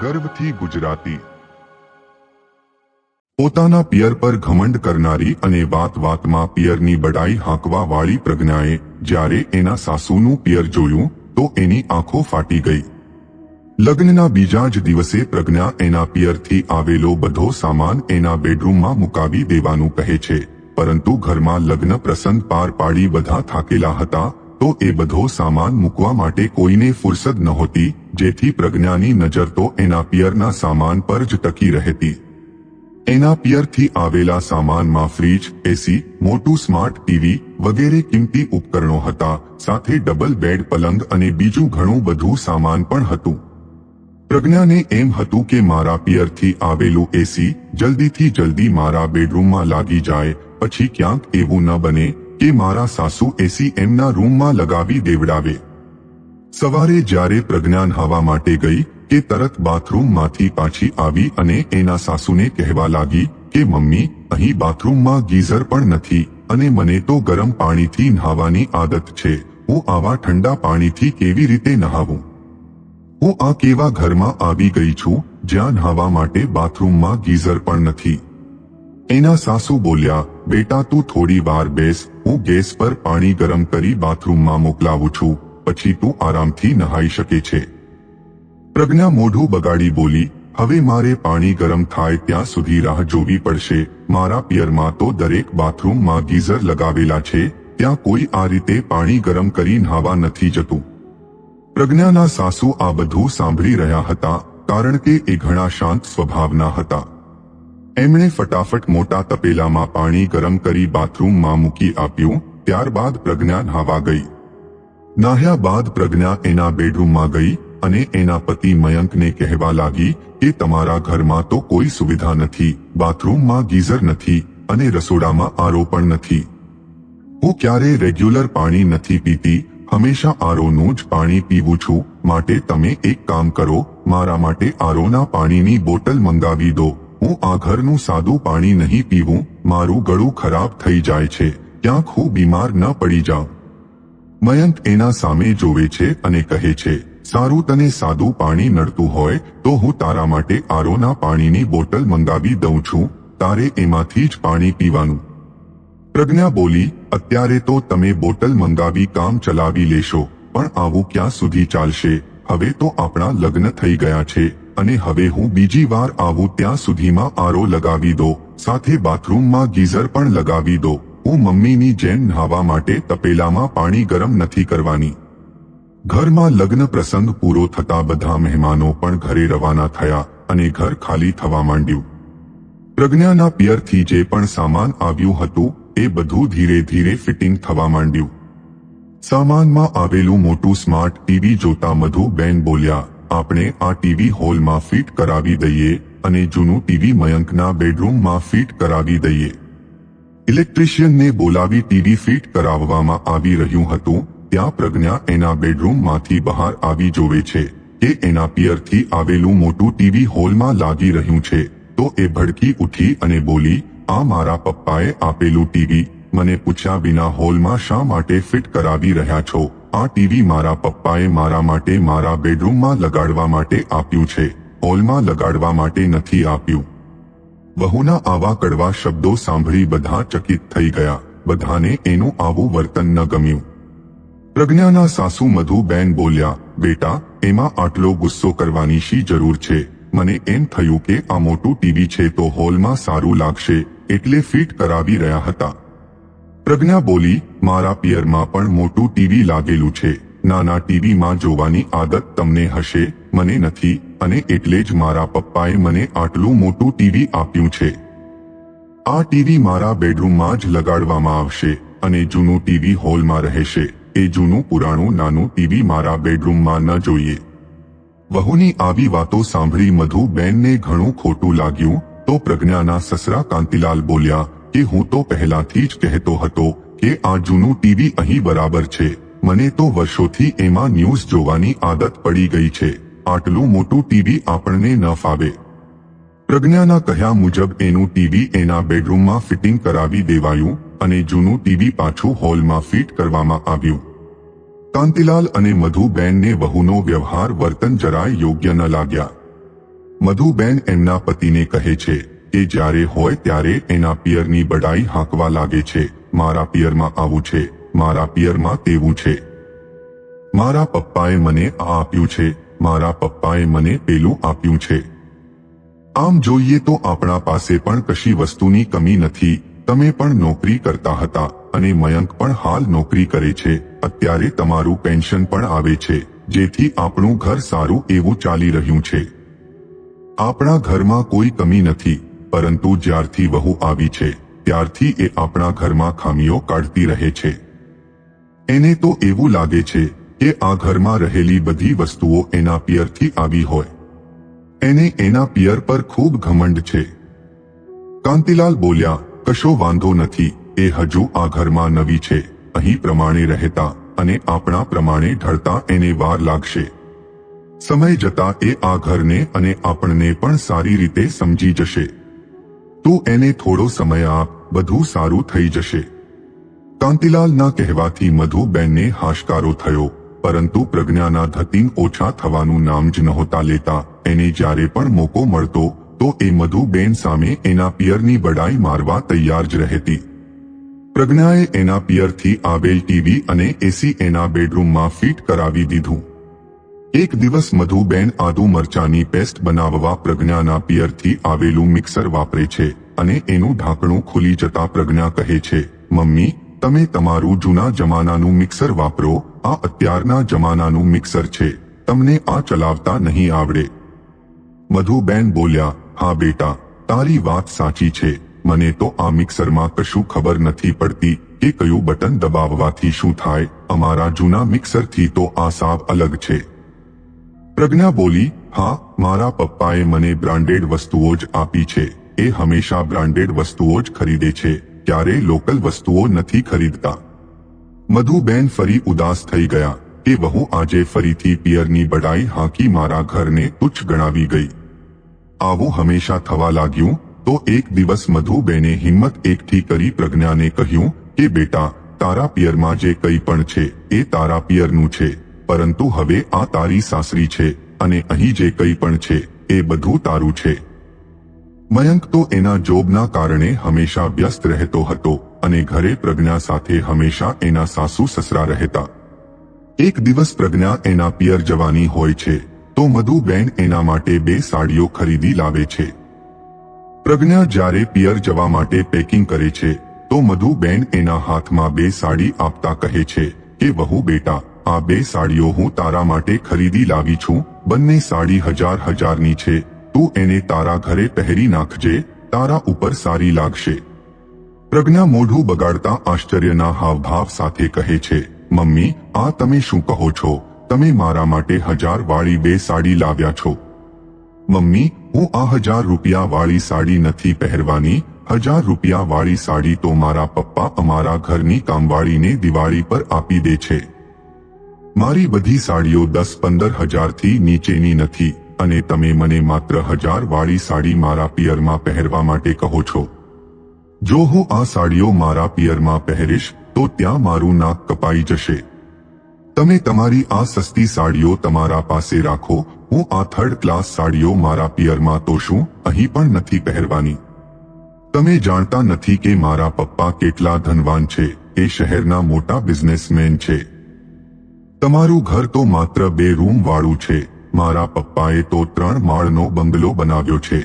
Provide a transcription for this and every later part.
ગર્વથી ગુજરાતી. પોતાના પિયર પર ઘમંડ કરનારી અને વાત વાતમાં પિયરની બડાઈ હાંકવા વાળી પ્રજ્ઞાએ જ્યારે એના સાસુનું પિયર જોયું, તો એની આંખો ફાટી ગઈ. લગ્નના બીજા જ દિવસે પ્રજ્ઞા એના પિયરથી આવેલો બધો સામાન એના બેડરૂમમાં મુકાવી દેવાનું કહે છે. પરંતુ ઘરમાં લગ્ન પ્રસંગ પાર પાડી બધા થાકેલા હતા, તો એ બધો સામાન મૂકવા માટે કોઈને ફુરસદ નહોતી જેથી પ્રજ્ઞાની નજર તો એના પિયરના સામાન પર જ ટકી રહેતી. એના પિયરથી આવેલા સામાનમાં ફ્રીજ, એસી, મોટું સ્માર્ટ ટીવી વગેરે કિંમતી ઉપકરણો હતા, સાથે ડબલ બેડ પલંગ અને બીજું ઘણું બધું સામાન પણ હતું. પ્રજ્ઞાને એમ હતું કે મારા પિયરથી આવેલું એસી જલ્દીથી જલ્દી મારા બેડરૂમમાં લાગી જાય, પછી ક્યાંક એવું ન બને કે મારા સાસુ એસી એમના રૂમમાં લગાવી દેવડાવે. સવારે જ્યારે પ્રજ્ઞાન હવા માટે ગઈ કે તરત બાથરૂમમાંથી પાછી આવી અને એના સાસુને કહેવા લાગી કે, મમ્મી, અહીં બાથરૂમમાં ગીઝર પણ નથી અને મને તો ગરમ પાણીથી નહાવાની આદત છે. હું આવા ઠંડા પાણીથી કેવી રીતે નહાવું? હું આ કેવા ઘરમાં આવી ગઈ છું જ્યાં નહાવા માટે બાથરૂમમાં ગીઝર પણ નથી. એના સાસુ બોલ્યા, બેટા, તું થોડી વાર બેસ. હું ગેસ પર પાણી ગરમ કરી બાથરૂમમાં મોકલાવું છું. પછી તું આરામથી નહાઈ શકે છે. પ્રજ્ઞા મોઢું બગાડી બોલી, હવે મારે પાણી ગરમ થાય ત્યાં સુધી રાહ જોવી પડશે. મારા પિયરમાં તો દરેક બાથરૂમમાં ગીઝર લગાવેલા છે. ત્યાં કોઈ આ રીતે પાણી ગરમ કરી નહાવા નથી જતું. પ્રજ્ઞાના સાસુ આ બધું સાંભળી રહ્યા હતા, કારણ કે એ ઘણા શાંત સ્વભાવના હતા. એમણે ફટાફટ મોટા તપેલામાં પાણી ગરમ કરી બાથરૂમમાં મૂકી આપ્યું, ત્યારબાદ પ્રજ્ઞા નહાવા ગઈ. નાહ્યા બાદ પ્રજ્ઞા એના બેડરૂમમાં ગઈ અને એના પતિ મયંકને કહેવા લાગી કે તમારા ઘરમાં તો કોઈ સુવિધા નથી, બાથરૂમમાં ગીઝર નથી અને રસોડામાં આરો પણ નથી. હું ક્યારે રેગ્યુલર પાણી નથી પીતી, હંમેશા આરોનું જ પાણી પીવું છું, માટે તમે એક કામ કરો, મારા માટે આરોના પાણીની બોટલ મંગાવી દો. હું આ ઘરનું સાદું પાણી નહીં પીવું, મારું ગળું ખરાબ થઈ જાય છે, ક્યાંક હું બીમાર ન પડી જાઉં. મયંક એના સામે જોવે છે અને કહે છે, સારું તને સાદું પાણી નડતું હોય, તો હું તારા માટે આરોના પાણીની બોટલ મંગાવી દઉં છું, તારે એમાંથી જ પાણી પીવાનું. પ્રજ્ઞા બોલી, અત્યારે તો તમે બોટલ મંગાવી કામ ચલાવી લેશો, પણ આવું ક્યાં સુધી ચાલશે? હવે તો આપણા લગ્ન થઈ ગયા છે, અને હવે હું બીજી વાર આવું ત્યાં સુધીમાં આરો લગાવી દો, સાથે બાથરૂમમાં ગીઝર પણ લગાવી દો. હું મમ્મીની જેમ નહાવા માટે તપેલામાં પાણી ગરમ નથી કરવાની. ઘરમાં લગ્ન પ્રસંગ પૂરો થતા બધા મહેમાનો પણ ઘરે રવાના થયા અને ઘર ખાલી થવા માંડ્યું. પ્રજ્ઞાના પિયરથી જે પણ સામાન આવ્યું હતું, એ બધું ધીરે ધીરે ફિટિંગ થવા માંડ્યું. સામાનમાં આવેલું મોટું સ્માર્ટ ટીવી જોતા મધુ બેન બોલ્યા, આપણે આ ટીવી હોલમાં ફિટ કરાવી દઈએ અને જૂનું ટીવી મયંકના બેડરૂમમાં ફિટ કરાવી દઈએ. ઇલેક્ટ્રિશિયનને બોલાવી ટીવી ફિટ કરાવવામાં આવી રહ્યું હતું, ત્યાં પ્રજ્ઞા એના બેડરૂમમાંથી બહાર આવી જોવે છે કે એના પિયરથી આવેલું મોટું ટીવી હોલમાં લાગી રહ્યું છે. તો એ ભડકી ઉઠી અને બોલી, આ મારા પપ્પાએ આપેલું ટીવી મને પૂછ્યા વિના હોલમાં શા માટે ફિટ કરાવી રહ્યા છો? આ ટીવી મારા પપ્પાએ મારા માટે મારા બેડરૂમમાં લગાડવા માટે આપ્યું છે. હોલમાં લગાડવા માટે નથી આપ્યું. બહુના આવા કડવા શબ્દો સાંભળી બધા ચકિત થઈ ગયા. બધાને એનું આવું વર્તન ન ગમ્યું. પ્રજ્ઞાના સાસુ મધુબેન બોલ્યા, બેટા, એમાં આટલો ગુસ્સો કરવાની શી જરૂર છે? મને એમ થયું કે આ મોટું ટીવી છે તો હોલમાં સારું લાગશે, એટલે ફિટ કરાવી રહ્યા હતા. પ્રજ્ઞા બોલી, મારા પિયરમાં પણ મોટું ટીવી લાગેલું છે. નાના ટીવીમાં જોવાની આદત તમને હશે? મને નથી, અને એટલે જ મારા પપ્પાએ મને આટલું મોટું ટીવી આપ્યું છે. આ ટીવી મારા બેડરૂમમાં જ લગાડવામાં આવશે, અને જૂનું ટીવી હોલમાં રહેશે. એ જૂનું પુરાણું નાનું ટીવી મારા બેડરૂમમાં ન જોઈએ. વહુની આવી વાતો સાંભળી મધુ બેનને ઘણું ખોટું લાગ્યું. તો પ્રજ્ઞાના સસરા કાંતિલાલ બોલ્યા કે હું તો પહેલાથી જ કહેતો હતો કે આ જૂનું ટીવી અહીં બરાબર છે. મને તો વર્ષોથી એમાં ન્યૂઝ જોવાની આદત પડી ગઈ છે. આટલું મોટું ટીવી આપણને ન ફાવે. પ્રજ્ઞાના કહ્યા મુજબ એનું ટીવી એના બેડરૂમમાં ફિટિંગ કરાવી દેવાયું અને જૂનું ટીવી પાછું હોલમાં ફિટ કરવામાં આવ્યું. કાંતિલાલ અને મધુબેનને વહુનો વ્યવહાર વર્તન જરાય યોગ્ય ન લાગ્યા. મધુબેન એમના પતિને કહે છે કે જ્યારે હોય ત્યારે એના પિયરની બડાઈ હાંકવા લાગે છે. મારા પિયરમાં આવું છે. મારા પિયરમાં તેવું છે. મારા પપ્પાએ મને આ આપ્યું છે. મારા પપ્પાએ મને પેલું આપ્યું છે. આમ જોઈએ તો આપણા પાસે પણ કશી વસ્તુની કમી નથી. તમે પણ નોકરી કરતા હતા અને મયંક પણ હાલ નોકરી કરે છે. અત્યારે તમારું પેન્શન પણ આવે છે. જેથી આપણું ઘર સારું એવું ચાલી રહ્યું છે. આપણા ઘરમાં કોઈ કમી નથી. પરંતુ જ્યારથી વહુ આવી છે, ત્યારથી એ આપણા ઘરમાં ખામીઓ કાઢતી રહે છે. એને તો એવું લાગે છે કે આ ઘરમાં રહેલી બધી વસ્તુઓ એના પિયરથી આવી હોય. એને એના પિયર પર ખૂબ ઘમંડ છે. કાંતિલાલ બોલ્યા, કશો વાંધો નથી, એ હજુ આ ઘરમાં નવી છે, અહીં પ્રમાણે રહેતા અને આપણા પ્રમાણે ઢળતા એને વાર લાગશે. સમય જતા એ આ ઘરને અને આપણને પણ સારી રીતે સમજી જશે. તું એને થોડો સમય આપ, બધું સારું થઈ જશે. કાંતિલાલના કહેવાથી મધુબેનને હાશકારો થયો, પરંતુ પ્રજ્ઞાના ધતિંગ ઓછા થવાનું નામ જ નહોતા લેતા. એને જ્યારે પણ મોકો મળતો, તો એ મધુબેન સામે એના પિયરની બડાઈ મારવા તૈયાર જ રહેતી. પ્રજ્ઞાએ એના પિયરથી આવેલ ટીવી અને એસી એના બેડરૂમમાં ફિટ કરાવી દીધું. એક દિવસ મધુબેન આદુ મરચાની પેસ્ટ બનાવવા પ્રજ્ઞાના પિયરથી આવેલું મિક્સર વાપરે છે, અને એનું ઢાંકણું ખુલી જતા પ્રજ્ઞા કહે છે, મમ્મી તમે તમારું જૂના જમાનાનું મિક્સર વાપરો. આ અત્યારના જમાનાનું મિક્સર છે. તમને આ ચલાવતા નહીં આવડે. મધુબેન બોલ્યા, હા બેટા, તારી વાત સાચી છે. મને તો આ મિક્સરમાં કશું ખબર નથી પડતી કે કયું બટન દબાવવાથી શું થાય. અમારા જૂના મિક્સરથી તો આ સાવ અલગ છે. પ્રજ્ઞા બોલી, હા, મારા પપ્પાએ મને બ્રાન્ડેડ વસ્તુઓ જ આપી છે. એ હંમેશા બ્રાન્ડેડ વસ્તુઓ જ ખરીદે છે. ક્યારે લોકલ વસ્તુઓ નથી ખરીદતા. મધુબેન ફરી ઉદાસ થઈ ગયા કે વહુ આજે ફરીથી પિયરની બડાઈ હાંકી મારા ઘરને તુચ્છ ગણાવી ગઈ. આવું હંમેશા થવા લાગ્યું તો એક દિવસ મધુબેને હિંમત એકઠી કરી પ્રજ્ઞાને કહ્યું કે, બેટા, તારા પિયરમાં જે કંઈ પણ છે એ તારા પિયરનું છે, પરંતુ હવે આ તારી સાસરી છે અને અહીં જે કંઈ પણ છે એ બધું તારું છે. મયંક તો એના જોબના કારણે હંમેશા વ્યસ્ત રહેતો હતો અને ઘરે પ્રજ્ઞા સાથે હંમેશા એના સાસુ સસરા રહેતા. એક દિવસ પ્રજ્ઞા એના પિયર જવાની હોય છે, તો મધુબેન એના માટે બે સાડીઓ ખરીદી લાવે છે. પ્રજ્ઞા જ્યારે પિયર જવા માટે પેકિંગ કરે છે, તો મધુબેન એના હાથમાં બે સાડી આપતા કહે છે કે, વહુ બેટા, આ બે સાડીઓ હું તારા માટે ખરીદી લાવી છું, બંને સાડી હજાર હજારની છે તું એને તારા ઘરે પહેરી નાખજે, તારા ઉપર સારી લાગશે. પ્રજ્ઞા મોઢું બગાડતા આશ્ચર્યના હાવભાવ સાથે કહે છે, મમ્મી, આ તમે શું કહો છો? તમે મારા માટે હજાર વાળી બે સાડી લાવ્યા છો. મમ્મી, હું આ હજાર રૂપિયા વાળી સાડી નથી પહેરવાની, હજાર રૂપિયા વાળી સાડી તો મારા પપ્પા અમારા ઘરની કામવાળીને દિવાળી પર આપી દે છે. મારી બધી સાડીઓ દસ પંદર હજારથી નીચેની નથી. અને તમે મને માત્ર હજાર વાળી સાડી મારા પિયરમાં પહેરવા માટે કહો છો. જો હું આ સાડીઓ મારા પિયરમાં પહેરીશ, તો ત્યાં મારું નાક કપાઈ જશે. તમે તમારી આ સસ્તી સાડીઓ તમારા પાસે રાખો, હું આ થર્ડ ક્લાસ સાડીઓ મારા પિયરમાં તો શું, અહીં પણ નથી પહેરવાની. તમે જાણતા નથી કે મારા પપ્પા કેટલા ધનવાન છે, એ શહેરના મોટા બિઝનેસમેન છે. તમારું ઘર તો માત્ર બે રૂમ વાળું છે. મારા પપ્પાએ તો ત્રણ માળનો બંગલો બનાવ્યો છે.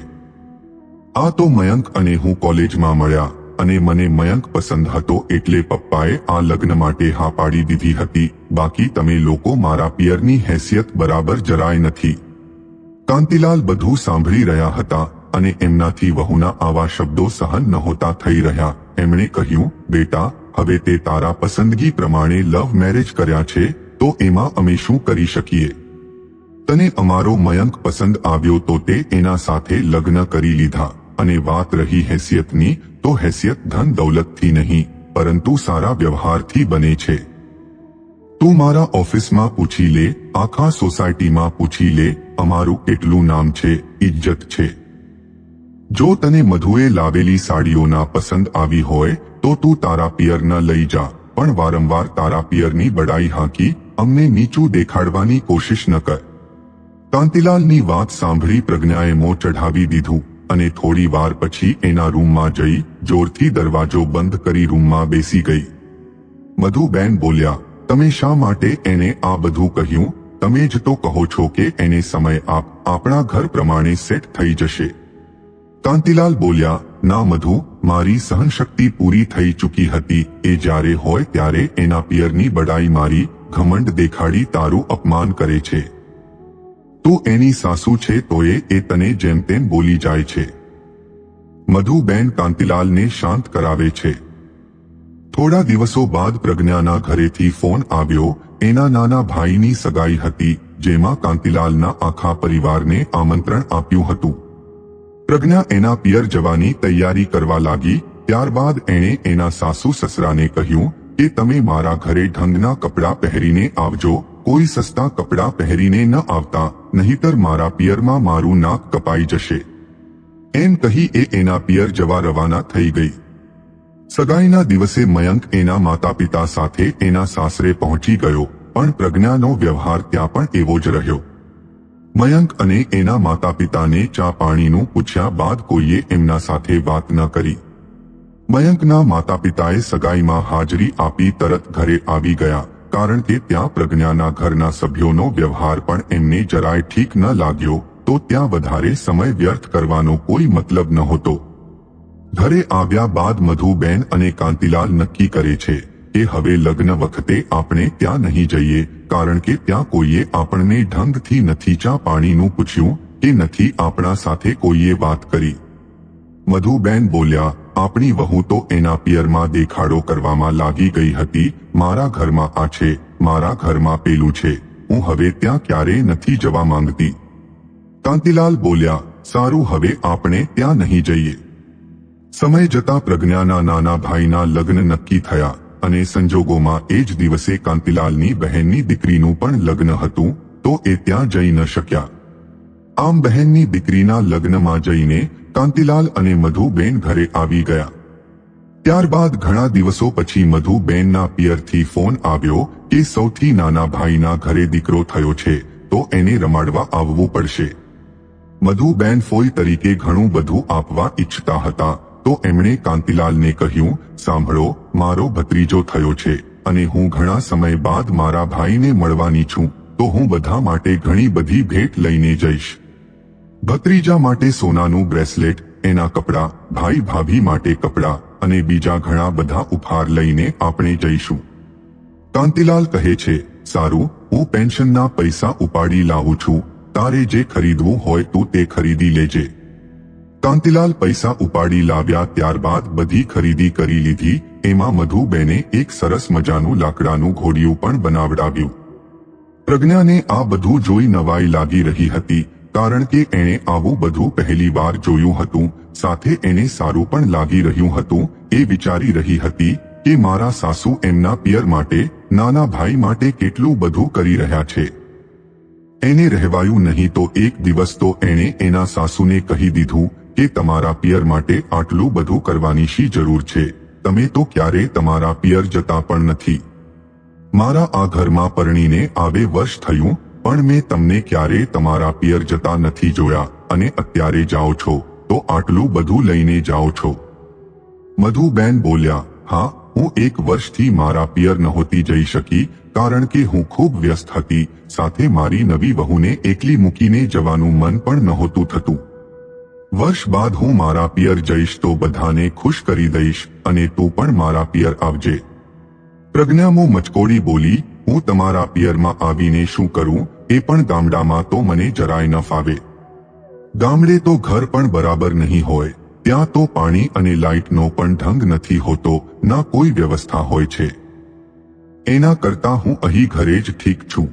આ તો મયંક અને હું કોલેજમાં મળ્યા અને મને મયંક પસંદ હતો એટલે પપ્પાએ આ લગ્ન માટે હા પાડી દીધી હતી. બાકી તમે લોકો મારા પિયરની હેસિયત બરાબર જરાય નથી. કાંતિલાલ બધું સાંભળી રહ્યા હતા અને એમનાથી વહુના આવા શબ્દો સહન નહોતા થઈ રહ્યા. એમણે કહ્યું, બેટા, હવે તે તારા પસંદગી પ્રમાણે લવ મેરેજ કર્યા છે, તો એમાં અમે શું કરી શકીએ? તને અમારો મયંક પસંદ આવ્યો તો તે એના સાથે લગ્ન કરી લીધા. અને વાત રહી હેસિયતની, તો હેસિયત ધન દૌલતથી નહીં, પરંતુ સારા વ્યવહારથી બને છે. તું મારા ઓફિસમાં પૂછી લે, આખા સોસાયટીમાં પૂછી લે, અમારું કેટલું નામ છે, ઇજ્જત છે. જો તને મધુએ લાવેલી સાડીઓના પસંદ આવી હોય, તો તું તારા પિયર ન લઈ જા, પણ વારંવાર તારા પિયરની બડાઈ હાંકી, અમને નીચું દેખાડવાની કોશિશ ન કર. કાંતિલાલની વાત સાંભળી પ્રજ્ઞાએ મો ચઢાવી દીધું અને થોડી વાર પછી એના રૂમમાં જઈ જોરથી દરવાજો બંધ કરી રૂમમાં બેસી ગઈ. મધુબેન બોલ્યા, તમે શા માટે એને આ બધું કહ્યું? તમે જ તો કહો છો કે એને સમય આપ, આપણા ઘર પ્રમાણે સેટ થઈ જશે. કાંતિલાલ બોલ્યા, ના મધુ, મારી સહનશક્તિ પૂરી થઈ ચૂકી હતી. એ જ્યારે હોય ત્યારે એના પિયરની બડાઈ મારી ઘમંડ દેખાડી તારું અપમાન કરે છે. તું એની સાસુ છે તોય એ તને જેમ તેમ બોલી જાય છે. મધુબેન કાંતિલાલને શાંત કરાવે છે. થોડા દિવસો બાદ પ્રજ્ઞાના ઘરેથી ફોન આવ્યો. એના નાના ભાઈની સગાઈ હતી, જેમાં કાંતિલાલના આખા પરિવારને આમંત્રણ આપ્યું હતું. પ્રજ્ઞા એના પિયર જવાની તૈયારી કરવા લાગી, ત્યારબાદ એણે એના સાસુ સસરાને કહ્યું કે તમે મારા ઘરે ઢંગના કપડાં પહેરીને આવજો કોઈ સસ્તા કપડાં પહેરીને ન આવતા, નહીતર મારા પિયરમાં મારું નાક કપાઈ જશે. એમ કહી એ એના પિયર જવા રવાના થઈ ગઈ. સગાઈના દિવસે મયંક એના માતા પિતા સાથે એના સાસરે પહોંચી ગયો, પણ પ્રજ્ઞાનો વ્યવહાર ત્યાં પણ એવો જ રહ્યો. મયંક અને એના માતા પિતાને ચા પાણીનું પૂછ્યા બાદ કોઈએ એમના સાથે વાત ન કરી. મયંકના માતા પિતાએ સગાઈમાં હાજરી આપી તરત ઘરે આવી ગયા. કારણ કે ત્યાં પ્રજ્ઞાના ઘરના સભ્યોનો વ્યવહાર પણ એમને જરાય ઠીક ન લાગ્યો, તો ત્યાં વધારે સમય વ્યર્થ કરવાનો કોઈ મતલબ નહોતો. ઘરે આવ્યા બાદ મધુબેન અને કાંતિલાલ નક્કી કરે છે કે હવે લગ્ન વખતે આપણે ત્યાં નહીં જઈએ, કારણ કે ત્યાં કોઈએ આપણને ઢંગથી નથી ચા પાણીનું પૂછ્યું કે નથી આપણા સાથે કોઈએ વાત કરી. મધુબેન બોલ્યા, આપણી વહુ તો એના પિયરમાં દેખાડો કરવામાં લાગી ગઈ હતી. મારા ઘરમાં આ છે, મારા ઘરમાં પેલું છે. હું હવે ત્યાં ક્યારેય નથી જવા માંગતી. કાંતિલાલ બોલ્યા, સારું, હવે આપણે ત્યાં નહીં જઈએ. સમય જતા પ્રજ્ઞાના નાના ભાઈના લગ્ન નક્કી થયા અને સંજોગોમાં એ જ દિવસે કાંતિલાલની બહેનની દીકરીનું પણ લગ્ન હતું, તો એ ત્યાં જઈ ન શક્યા. આમ બહેનની દીકરીના લગ્નમાં જઈને કાંતિલાલ અને મધુબેન ઘરે આવી ગયા. ત્યારબાદ ઘણા દિવસો પછી મધુબેનના પિયરથી ફોન આવ્યો કે સૌથી નાના ભાઈના ઘરે દીકરો થયો છે, તો એને રમાડવા આવવું પડશે. મધુબેન ફોઈ તરીકે ઘણું બધું આપવા ઈચ્છતા હતા, તો એમણે કાંતિલાલને કહ્યું, સાંભળો, મારો ભત્રીજો થયો છે અને હું ઘણા સમય બાદ મારા ભાઈને મળવાની છું, તો હું બધા માટે ઘણી બધી ભેટ લઈને જઈશ. ભત્રીજા માટે સોનાનું બ્રેસલેટ, એના કપડાં, ભાઈ ભાભી માટે કપડાં અને બીજા ઘણા બધા ઉપહાર લઈને આપણે જઈશું. કાંતિલાલ કહે છે, સારું, હું પેન્શનના પૈસા ઉપાડી લાવું છું, તારે જે ખરીદવું હોય તું તે ખરીદી લેજે. કાંતિલાલ પૈસા ઉપાડી લાવ્યા ત્યારબાદ બધી ખરીદી કરી લીધી, એમાં મધુબેને એક સરસ મજાનું લાકડાનું ઘોડિયું પણ બનાવડાવ્યું. પ્રજ્ઞાને આ બધું જોઈ નવાઈ લાગી રહી હતી કારણ કે એણે આવું બધું પહેલી વાર જોયું હતું, સાથે એને સારું પણ લાગી રહ્યું હતું, એ વિચારી રહી હતી કે મારા સાસુ એમના પિયર માટે, નાના ભાઈ માટે કેટલું બધું કરી રહ્યા છે. એને રહેવાયું નહીં તો એક દિવસ તો એણે એના સાસુને કહી દીધું કે તમારા પિયર માટે આટલું બધું કરવાની શી જરૂર છે, તમે તો ક્યારે તમારા પિયર જતા પણ નથી. મારા આ ઘરમાં પરણીને આવે વર્ષ થયું પણ મેં તમને ક્યારે તમારા પિયર જતા નથી જોયા અને અત્યારે જાઓ છો, તો આટલું બધું લઈને જાઓ છો. મધુબેન બોલ્યા, હા, હું એક વર્ષથી મારા પિયર નહોતી જઈ શકી, કારણ કે હું ખૂબ વ્યસ્ત હતી, સાથે મારી નવી વહુને એકલી મૂકીને જવાનું મન પણ નહોતું થતું. વર્ષ બાદ હું મારા પિયર જઈશ તો બધાને ખુશ કરી દઈશ અને તું પણ મારા પિયર આવજે. પ્રજ્ઞામો મચકોડી બોલી હું તમારા પિયરમાં આવીને શું કરું, એ પણ ગામડામાં તો મને જરાય ન ફાવે. ગામડે તો ઘર પણ બરાબર નહીં હોય, ત્યાં તો પાણી અને લાઇટનો પણ ઢંગ નથી હોતો, ના કોઈ વ્યવસ્થા હોય છે. એના કરતા હું અહીં ઘરે જ ઠીક છું.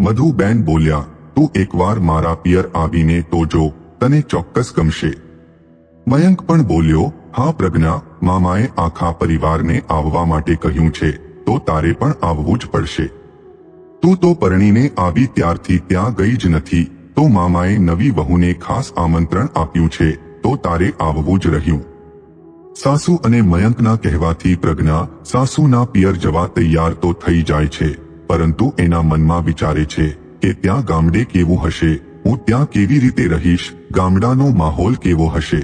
મધુબેન બોલ્યા, તું એકવાર મારા પિયર આવીને તો જો, તને ચોક્કસ ગમશે. મયંક પણ બોલ્યો, હા પ્રજ્ઞા, મામાએ આખા પરિવારને આવવા માટે કહ્યું છે તો તારે પણ આવવું જ પડશે. તું તો પરણીને આવી ત્યારથી ત્યાં ગઈ જ નથી, તો મામાએ નવી વહુને ખાસ આમંત્રણ આપ્યું છે, તો તારે આવવું જ રહ્યું. સાસુ અને મયંકના કહેવાથી પ્રજ્ઞા સાસુના પિયર જવા તૈયાર તો થઈ જાય છે, પરંતુ એના મનમાં વિચારે છે કે ત્યાં ગામડે કેવું હશે, હું ત્યાં કેવી રીતે રહીશ, ગામડાનો માહોલ કેવો હશે.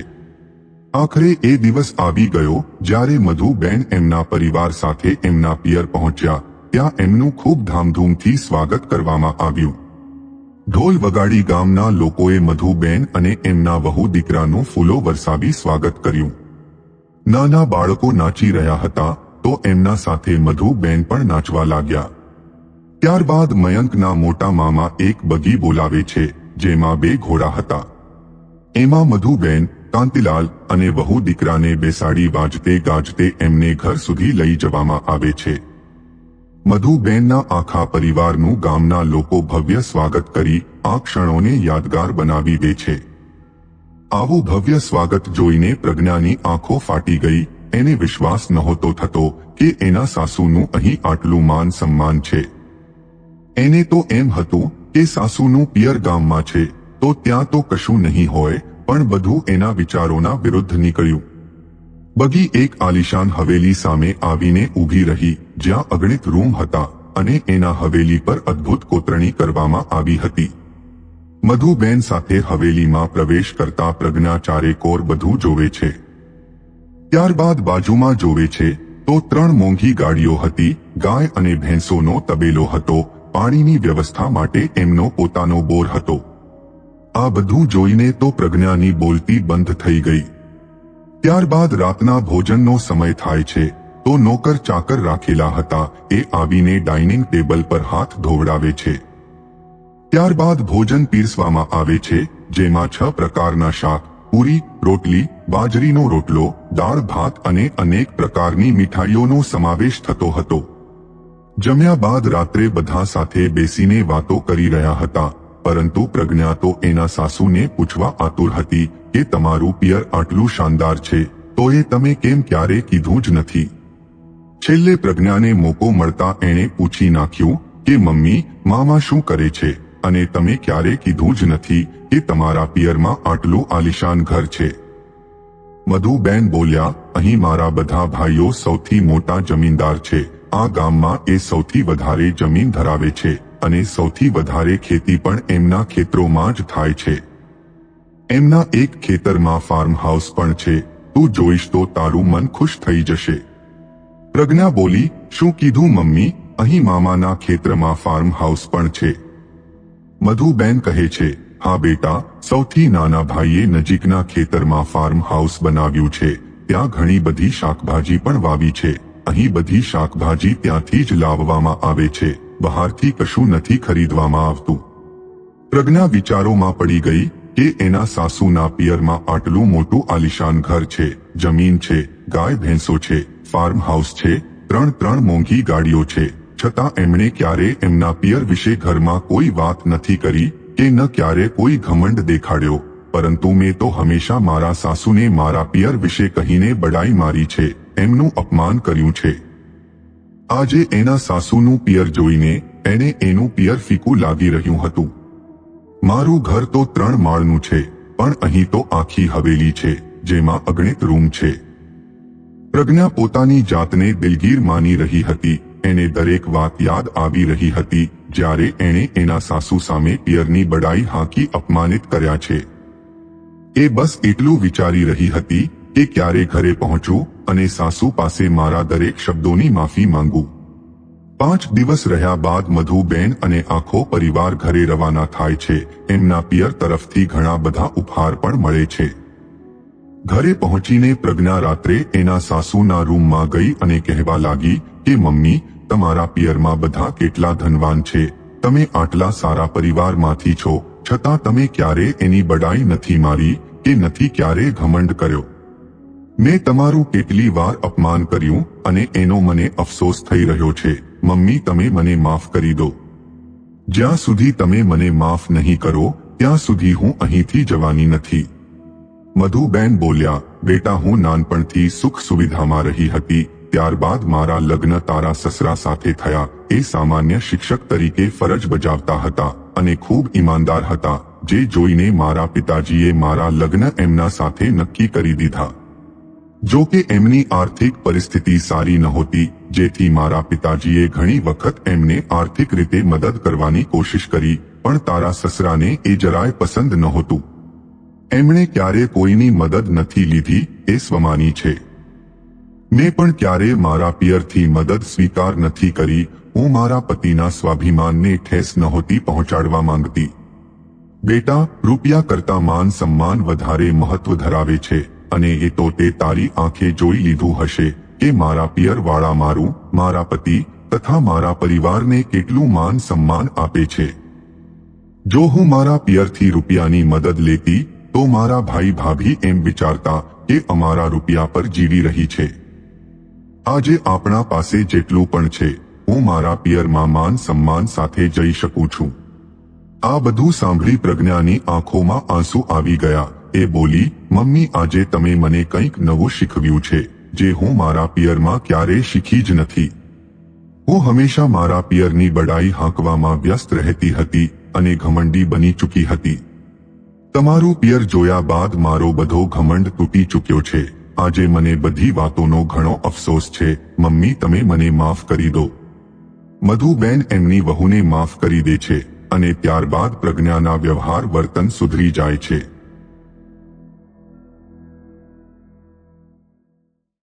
આખરે એ દિવસ આવી ગયો જ્યારે મધુબેન એમના પરિવાર સાથે એમના પિયર પહોંચ્યા. ત્યાં એમનું ખૂબ ધામધૂમથી સ્વાગત કરવામાં આવ્યું. ઢોલ વગાડી ગામના લોકોએ મધુબેન અને એમના વહુ દીકરાનું ફૂલો વરસાવી સ્વાગત કર્યું. નાના બાળકો નાચી રહ્યા હતા તો એમના સાથે મધુબેન પણ નાચવા લાગ્યા. ત્યારબાદ મયંકના મોટા મામા એક બગી બોલાવે છે, જેમાં બે ઘોડા હતા. એમાં મધુબેન કાંતિલાલ અને વહુ દીકરાને બેસાડી વાજતે ગાજતે એમને ઘર સુધી લઈ જવામાં આવે છે. મધુબેનના આખા પરિવારનું ગામના લોકો ભવ્ય સ્વાગત કરી આ ક્ષણોને યાદગાર બનાવી દે છે. આવું ભવ્ય સ્વાગત જોઈને પ્રજ્ઞાની આંખો ફાટી ગઈ, એને વિશ્વાસ નહોતો થતો કે એના સાસુનું અહીં આટલું માન સન્માન છે. એને તો એમ હતું કે સાસુનું પિયર ગામમાં છે, તો ત્યાં તો કશું નહીં હોય પણ બધું એના વિચારોના વિરુદ્ધ નીકળ્યું. બગી એક આલિશાન હવેલી સામે આવીને ઊભી રહી, જ્યાં અગણિત રૂમ હતા અને એના હવેલી પર અદ્ભુત કોતરણી કરવામાં આવી હતી. મધુબેન સાથે હવેલીમાં પ્રવેશ કરતા પ્રજ્ઞા ચારેકોર બધું જોવે છે. ત્યારબાદ બાજુમાં જોવે છે, તો ત્રણ મોંઘી ગાડીઓ હતી, ગાય અને ભેંસોનો તબેલો હતો, પાણીની વ્યવસ્થા માટે એમનો પોતાનો બોર હતો. આ બધું જોઈને તો પ્રજ્ઞાની બોલતી બંધ થઈ ગઈ. ત્યારબાદ રાતના ભોજનનો સમય થાય છે, તો નોકર ચાકર રાખેલા હતા, એ આવીને ડાઇનિંગ ટેબલ પર હાથ ધોવડાવે છે. ત્યારબાદ ભોજન પીરસવામાં આવે છે, જેમાં છ પ્રકારના શાક, પૂરી, રોટલી, બાજરીનો રોટલો, દાળ ભાત અને અનેક પ્રકારની મીઠાઈઓનો સમાવેશ થતો હતો. જમ્યા બાદ રાત્રે બધા સાથે બેસીને વાતો કરી રહ્યા હતા. પરંતુ પ્રજ્ઞા તો એના સાસુને પૂછવા આતુર હતી કે તમારું પિયર આટલું શાનદાર છે, તો એ તમે કેમ ક્યારે કીધું જ નથી? છેલ્લે પ્રજ્ઞાને મોકો મળતા એણે પૂછી નાખ્યું કે, મમ્મી, મામા શું કરે છે? અને તમે ક્યારે કીધું જ નથી કે તમારા પિયરમાં આટલું આલિશાન ઘર છે? મધુબેન બોલ્યા, અહીં મારા બધા ભાઈઓ સૌથી મોટા જમીનદાર છે. આ ગામમાં એ સૌથી વધારે જમીન ધરાવે છે. અને સૌથી વધારે ખેતી પણ એમના ખેતરોમાં જ થાય છે. એમના એક ખેતરમાં ફાર્મ હાઉસ પણ છે. તું જોઈશ તો તારું મન ખુશ થઈ જશે. પ્રજ્ઞા બોલી, શું કીધું મમ્મી? અહીં મામાના ખેતરમાં ફાર્મ હાઉસ પણ છે. મધુબેન કહે છે, હા બેટા, સૌથી નાના ભાઈએ નજીકના ખેતરમાં ફાર્મ હાઉસ બનાવ્યું છે. ત્યાં ઘણી બધી શાકભાજી પણ વાવી છે. અહીં બધી શાકભાજી ત્યાંથી જ લાવવામાં આવે છે. બહારથી કશું નથી ખરીદવામાં આવતું. પ્રજ્ઞા વિચારોમાં પડી ગઈ કે એના સાસુના પિયરમાં આટલું મોટું આલિશાન ઘર છે, જમીન છે, ગાય ભેંસો છે ફાર્મ હાઉસ છે, ત્રણ ત્રણ મોંઘી ગાડીઓ છે. છતાં એમણે ક્યારે એમના પિયર વિશે ઘરમાં કોઈ વાત નથી કરી કે ન ક્યારે કોઈ ઘમંડ દેખાડ્યો. પરંતુ મેં તો હંમેશા મારા સાસુને મારા પિયર વિશે કહીને બડાઈ મારી છે. એમનું અપમાન કર્યું છે. આજે એના સાસુનું પિયર જોઈને એને એનું પિયર ફીકું લાગી રહ્યું હતું. મારું ઘર તો ત્રણ માળનું છે, પણ અહીં તો આખી હવેલી છે, જેમાં અગણિત રૂમ છે. પ્રજ્ઞા પોતાની જાતને દિલગીર માની રહી હતી. એને દરેક વાત યાદ આવી રહી હતી, જ્યારે એણે એના સાસુ સામે પિયરની બડાઈ હાંકી અપમાનિત કર્યા છે. એ બસ એટલું વિચારી રહી હતી કે ક્યારે ઘરે પહોંચું? અને સાસુ પાસે મારા દરેક શબ્દોની માફી માંગું. પાંચ દિવસ રહ્યા બાદ મધુબેન અને આખો પરિવાર ઘરે રવાના થાય છે. એમના પિયર તરફથી ઘણા બધા ઉપહાર પણ મળે છે. ઘરે પહોંચીને પ્રજ્ઞા રાત્રે એના સાસુના રૂમમાં ગઈ અને કહેવા લાગી કે, મમ્મી, તમારા પિયરમાં બધા કેટલા ધનવાન છે. તમે આટલા સારા પરિવારમાંથી છો. છતાં તમે ક્યારે એની બડાઈ નથી મારી કે નથી ક્યારે ઘમંડ કર્યો? મેં તમારું કેટલી વાર અપમાન કર્યું અને એનો મને અફસોસ થઈ રહ્યો છે. મમ્મી, તમે મને માફ કરી દો. જ્યાં સુધી તમે મને માફ નહીં કરો, ત્યાં સુધી હું અહીંથી જવાની નથી. મધુબેન બોલ્યા, બેટા, હું નાનપણથી સુખ સુવિધામાં રહી હતી. ત્યારબાદ મારા લગ્ન તારા સસરા સાથે થયા. એ સામાન્ય શિક્ષક તરીકે ફરજ બજાવતા હતા અને ખૂબ ઈમાનદાર હતા. જે જોઈને મારા પિતાજીએ મારા લગ્ન એમના સાથે નક્કી કરી દીધા. જો કે એમની આર્થિક પરિસ્થિતિ સારી નહોતી, જેથી મારા પિતાજીએ ઘણી વખત એમને આર્થિક રીતે મદદ કરવાની કોશિશ કરી, પણ તારા સસરાને એ જરાય પસંદ નહોતું. એમણે ક્યારે કોઈની મદદ નથી લીધી એ સ્વમાની છે. મેં પણ ક્યારે મારા પિયરથી મદદ સ્વીકાર નથી કરી, હું મારા પતિના સ્વાભિમાનને ઠેસ નહોતી પહોંચાડવા માંગતી. બેટા, રૂપિયા કરતા માન સન્માન વધારે મહત્વ ધરાવે છે. અને એ તો તે તારી આંખે જોઈ લીધું હશે કે મારા પિયરવાળા મારું, મારા પતિ તથા મારા પરિવારને કેટલું માન સન્માન આપે છે. જો હું મારા પિયરથી રૂપિયાની મદદ લેતી, તો મારા ભાઈ ભાભી એમ વિચારતા કે અમારા રૂપિયા પર જીવી રહી છે. આજે આપણા પાસે જેટલું પણ છે, હું મારા પિયરમાં માન સન્માન સાથે જઈ શકું છું. આ બધું સાંભળી પ્રજ્ઞાની આંખોમાં આંસુ આવી ગયા. એ બોલી, મમ્મી, આજે તમે મને કંઈક નવું શીખવ્યું છે, જે હું મારા પિયરમાં ક્યારેય શીખી જ નથી. હું હંમેશા મારા પિયરની બડાઈ હાંકવામાં વ્યસ્ત રહેતી હતી અને ઘમંડી બની ચૂકી હતી. તમારું પિયર જોયા બાદ મારો બધો ઘમંડ તૂટી ચૂક્યો છે. આજે મને બધી વાતોનો ઘણો અફસોસ છે. મમ્મી, તમે મને માફ કરી દો. મધુબેન એમની વહુને માફ કરી દે છે અને ત્યારબાદ પ્રજ્ઞાના વ્યવહાર વર્તન સુધરી જાય છે.